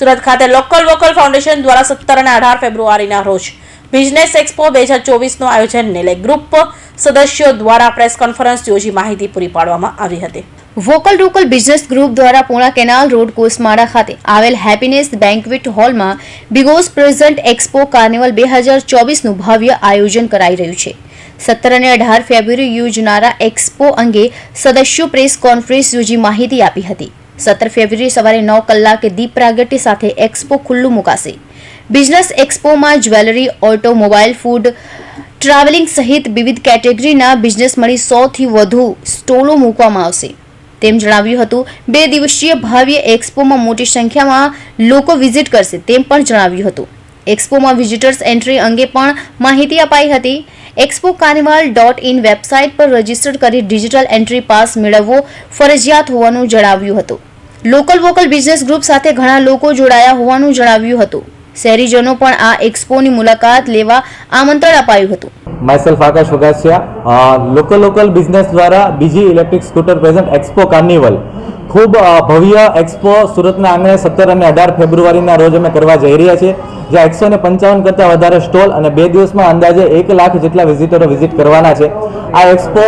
સુરત ખાતે local vocal foundation દ્વારા સત્તર અને અઢાર ફેબ્રુઆરીના રોજ બિઝનેસ એક્સપો બે હજાર ચોવીસનું આયોજન નેલે ગ્રુપ સદસ્યો દ્વારા પ્રેસ કોન્ફરન્સ યોજી માહિતી પૂરી પાડવામાં આવી હતી. વોકલ લોકલ બિઝનેસ ગ્રુપ દ્વારા પૂણા કેનાલ રોડ કોસમાળા ખાતે આવેલ હેપીનેસ બેન્ક્વેટ હોલમાં બિગોસ પ્રેઝન્ટ એક્સપો કાર્નિવલ બે હજાર ચોવીસનું ભવ્ય આયોજન કરાઈ રહ્યું છે. સત્તર અને અઢાર ફેબ્રુઆરી યોજનારા એક્સપો અંગે સદસ્યો પ્રેસ કોન્ફરન્સ યોજી માહિતી આપી હતી. સત્તર ફેબ્રુઆરી સવારે નવ કલાકે દીપ પ્રાગટ્ય સાથે એક્સપો ખુલ્લું મુકાશે. બિઝનેસ એક્સપોમાં જ્વેલરી, ઓટોમોબાઈલ, ફૂડ, ટ્રાવેલિંગ સહિત વિવિધ કેટેગરીના બિઝનેસ મળી સોથી વધુ સ્ટોલો મૂકવામાં આવશે. તેમ જણાવ્યું હતું, બે દિવસીય ભાવ્ય એક્સપોમાં મોટી સંખ્યામાં લોકો વિઝિટ કરશે તેમ પણ જણાવ્યું હતું. એક્સપોમાં વિઝિટર્સ એન્ટ્રી અંગે પણ માહિતી અપાઈ હતી. Expo carnival dot in website પર રજિસ્ટર કરી ડિજિટલ એન્ટ્રી પાસ મેળવવો ફરજિયાત હોવાનું જણાવ્યું હતું. લોકલ વોકલ બિઝનેસ ગ્રુપ સાથે ઘણા લોકો જોડાયા હોવાનું જણાવ્યું હતું. શહેરીજનો પણ આ એક્સપોની મુલાકાત લેવા આમંત્રણ અપાયું હતું. Myself Akash Vagasiya local local business દ્વારા બીજી electric scooter present expo carnival ખૂબ ભવ્ય એક્સપો સુરતના આંગણે સત્તર અને અઢાર ફેબ્રુઆરીના રોજ અમે કરવા જઈ રહ્યા છીએ. જ્યાં એકસો ને પંચાવન કરતાં વધારે સ્ટોલ અને બે દિવસમાં અંદાજે એક લાખ જેટલા વિઝિટરો વિઝિટ કરવાના છે. આ expo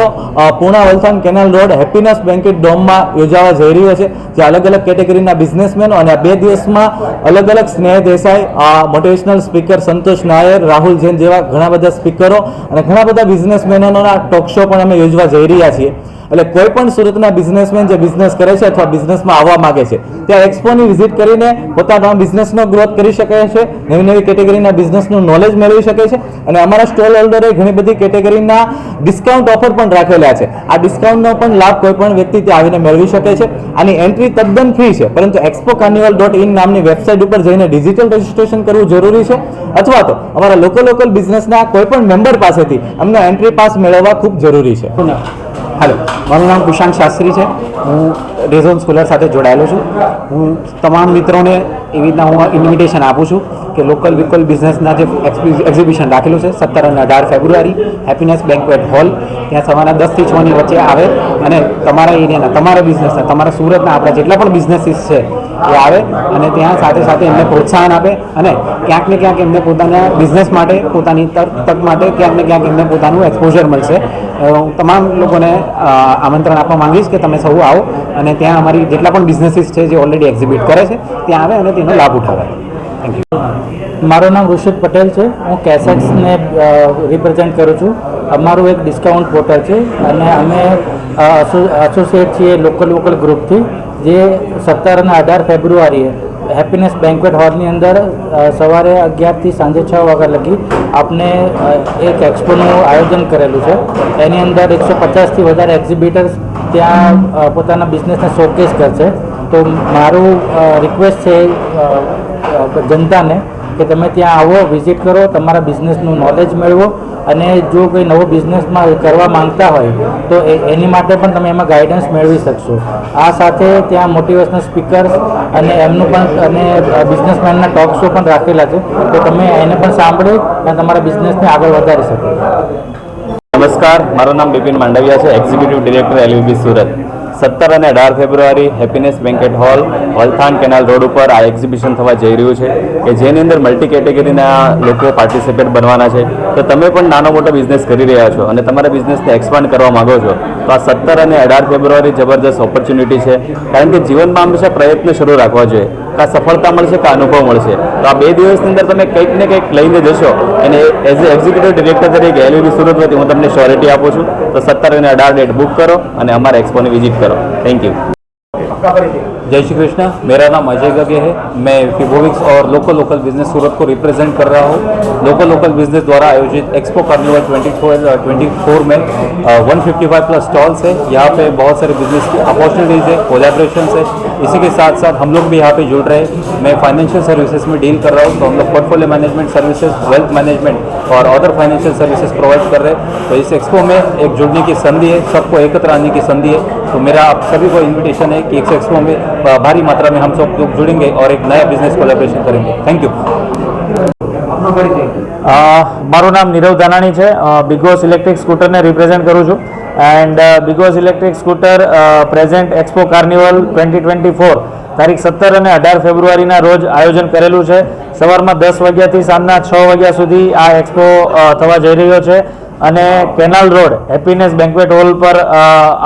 Puna Valsad canal road happiness banquet ડોમમાં યોજાવા જઈ રહ્યો છે જે અલગ અલગ કેટેગરીના બિઝનેસમેનો અને બે દિવસમાં અલગ અલગ સ્નેહ દેસાઈ મોટિવેશનલ સ્પીકર સંતોષ નાયર, રાહુલ જૈન જેવા ઘણા બધા સ્પીકરો અને ઘણા બધા બિઝનેસમેનોના ટોક શો પણ અમે યોજવા જઈ રહ્યા છીએ. એટલે કોઈ પણ સુરતના બિઝનેસમેન જે બિઝનેસ કરે છે અથવા બિઝનેસમાં આવવા માંગે છે, ત્યાં એક્સપોની વિઝિટ કરીને પોતાના બિઝનેસનો ગ્રોથ કરી શકે છે, નવી નવી કેટેગરીના બિઝનેસનું નોલેજ મેળવી શકે છે અને અમારા સ્ટોલ હોલ્ડરે ઘણી બધી કેટેગરીના ડિસ્કાઉન્ટ ઓફર પણ રાખેલા છે. આ ડિસ્કાઉન્ટનો પણ લાભ કોઈ પણ વ્યક્તિ ત્યાં આવીને મેળવી શકે છે. આની એન્ટ્રી તદ્દન ફ્રી છે, પરંતુ એક્સપો કાર્નિવલ ડોટ ઇન નામની વેબસાઇટ ઉપર જઈને ડિજિટલ રજિસ્ટ્રેશન કરવું જરૂરી છે. અથવા તો અમારા લોકલ લોકલ બિઝનેસના કોઈ પણ મેમ્બર પાસેથી અમને એન્ટ્રી પાસ મેળવવા ખૂબ જરૂરી છે. હાલો, મારું નામ કુશાંત શાસ્ત્રી છે. હું રેઝોન સ્કૂલર સાથે જોડાયેલો છું. હું તમામ મિત્રોને એવી રીતના હું ઇન્વિટેશન આપું છું કે લોકલ વિકલ બિઝનેસના જે એક્ઝિબિશન રાખેલું છે, સત્તર અને અઢાર ફેબ્રુઆરી હેપીનેસ બેન્કવેટ હોલ ત્યાં સવારના દસથી છની વચ્ચે આવે અને તમારા એરિયાના, તમારા બિઝનેસના તમારા સુરતના આપણા જેટલા પણ બિઝનેસીસ છે, એ આવે અને ત્યાં સાથે સાથે એમને પ્રોત્સાહન આપે અને ક્યાંક ને ક્યાંક એમને પોતાના બિઝનેસ માટે, પોતાની તક માટે ક્યાંક ને ક્યાંક એમને પોતાનું એક્સપોઝર મળશે. હું તમામ લોકોને આમંત્રણ આપવા માંગીશ કે તમે સૌ આવો અને ત્યાં અમારી જેટલા પણ બિઝનેસીસ છે જે ઓલરેડી એક્ઝિબિટ કરે છે, ત્યાં આવે અને તેનો લાભ ઉઠાવે. થેન્ક યુ મારું નામ ઋષિત પટેલ છે. હું કેસેક્સને રિપ્રેઝેન્ટ કરું છું. અમારું એક ડિસ્કાઉન્ટ પોર્ટલ છે અને અમે એસોસિએટ છીએ લોકલ લોકલ ગ્રુપથી જે સત્તર અને અઢાર ફેબ્રુઆરીએ હેપીનેસ બેન્કવેટ હોલની અંદર સવારે અગિયારથી સાંજે છ વાગ્યા લગી આપને એક એક્સપોનું આયોજન કરેલું છે. એની અંદર એકસો પચાસથી વધારે એક્ઝિબિટર્સ ત્યાં પોતાના બિઝનેસને શોકેસ કરશે. તો મારું રિક્વેસ્ટ છે જનતાને કે તમે ત્યાં આવો વિઝિટ કરો, તમારા બિઝનેસનું નોલેજ મેળવો અને જો કોઈ નવો બિઝનેસમાં કરવા માંગતા હોય, તો એની માટે પણ તમે એમાં ગાઈડન્સ મેળવી શકશો. આ સાથે ત્યાં મોટિવેશનલ સ્પીકર્સ અને એમનું પણ, અને બિઝનેસમેનના ટોક શો પણ રાખેલા છે, તો તમે એને પણ સાંભળો અને તમારા બિઝનેસને આગળ વધારી શકો. નમસ્કાર, મારું નામ બિપિન માંડવિયા છે એક્ઝિક્યુટિવ ડિરેક્ટર એલવીબી સુરત. સત્તર અને અઢાર February happiness banquet hall, Valthan canal road ઉપર આ એક્ઝિબિશન થવા જઈ રહ્યું છે, કે જેની અંદર મલ્ટી કેટેગરીના લોકો પાર્ટિસિપેટ બનવાના છે. તો તમે પણ નાનો મોટો બિઝનેસ કરી રહ્યા છો અને તમારા બિઝનેસને એક્સપાન્ડ કરવા માંગો છો, તો આ સત્તર અને અઢાર ફેબ્રુઆરી જબરદસ્ત ઓપોર્ચ્યુનિટી છે. કારણ કે જીવનમાં હંમેશા પ્રયત્ન શરૂ રાખવા જોઈએ. કાં સફળતા મળશે કાં અનુભવ મળશે તો આ બે દિવસની અંદર તમે કંઈક ને કંઈક લઈને જશો અને એઝ એ એક્ઝિક્યુટિવ ડિરેક્ટર તરીકે એલવીબી સુરત વતી હું તમને શ્યોરિટી આપું છું તો સત્તર અને અઢાર ડેટ બુક કરો અને અમારા એક્સપોની વિઝિટ કરો થેન્ક યુ जय श्री कृष्णा मेरा नाम अजय गगे है मैं फिबोविक्स और लोकल लोकल बिजनेस सूरत को रिप्रेजेंट कर रहा हूँ लोकल लोकल बिजनेस द्वारा आयोजित एक्सपो कार्निवल 24 24 में one fifty five plus stalls है यहाँ पे बहुत सारे बिजनेस की अपॉर्चुनिटीज़ है कोलेब्रेशन है इसी के साथ साथ हम लोग भी यहाँ पे जुड़ रहे हैं मैं फाइनेंशियल सर्विसेज में डील कर रहा हूँ तो हम लोग portfolio management services wealth management और अदर फाइनेंशियल सर्विसेज प्रोवाइड कर रहे हैं तो इस एक्सपो में एक जुड़ने की संधि है सबको एकत्र आने की संधि है तो मेरा आप सभी को इनविटेशन है कि इस एक्सपो में अ, भारी मात्रा में हम सब लोग जुड़ेंगे और एक नया बिजनेस कोलेब्रेशन करेंगे थैंक यू અ, મારું નામ નીરવ દાનાણી છે બિગોસ ઇલેક્ટ્રિક સ્કૂટરને રિપ્રેઝેન્ટ કરું છું And big boss electric scooter present expo carnival twenty twenty four તારીખ સત્તર અને અઢાર ફેબ્રુઆરીના રોજ આયોજન કરેલું છે. સવારમાં દસ વાગ્યાથી સાંજના છ વાગ્યા સુધી આ એક્સપો થવા જઈ રહ્યો છે. અને canal road happiness banquet hall પર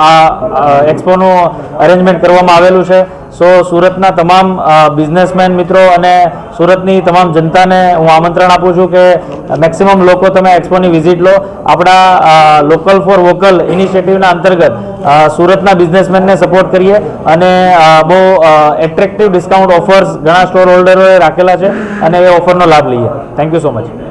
આ એક્સપોનું અરેન્જમેન્ટ કરવામાં આવેલું છે. સો સુરતના તમામ બિઝનેસમેન મિત્રો અને સુરતની તમામ જનતાને હું આમંત્રણ આપું છું કે મેક્સિમમ લોકો તમે એક્સપોની વિઝિટ લો. આપણા લોકલ ફોર વોકલ ઇનિશિયેટિવના અંતર્ગત સુરતના બિઝનેસમેનને સપોર્ટ કરીએ અને બહુ એટ્રેક્ટિવ ડિસ્કાઉન્ટ ઓફર્સ ઘણા સ્ટોર હોલ્ડરોએ રાખેલા છે અને એ ઓફરનો લાભ લઈએ. Thank you so much